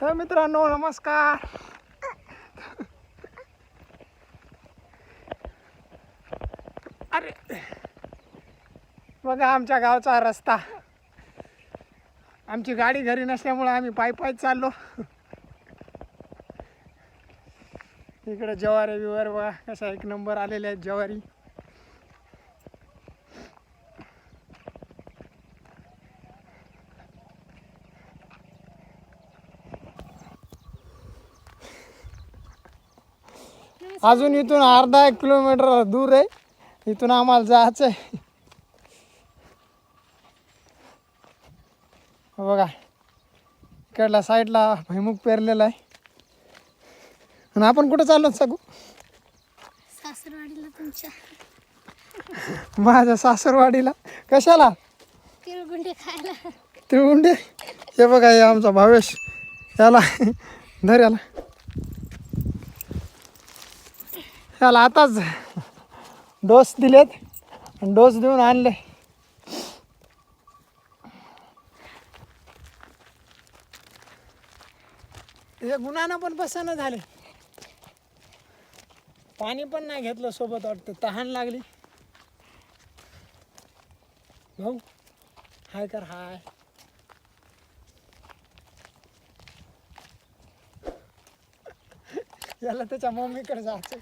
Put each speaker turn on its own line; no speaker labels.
तर मित्रांनो नमस्कार. अरे. बघा आमच्या गावचा रस्ता. आमची गाडी घरी नसल्यामुळे आम्ही पाय पाय चाललो. इकडं जवारी बिवारी बघा कसा एक नंबर आलेले आहेत जवारी. अजून इथून अर्धा एक किलोमीटर दूर आहे. इथून आम्हाला जायचं आहे बघा इकडल्या साईडला भैमुख पेरलेला आहे. आणि आपण कुठं चाललो सगू?
सासरवाडीला तुमच्या.
माझ्या सासरवाडीला. कशाला?
तिळगुंडे खायला.
तिळगुंडे? हे बघा हे आमचा भावेश. याला धर याला याला आताच डोस दिलेत डोस देऊन आणले. गुणानं पण बसणं झाले. पाणी पण नाही घेतलं सोबत वाटतं. तहान लागली. भाऊ हाय कर हाय. याला त्याच्या मम्मीकडे जायचं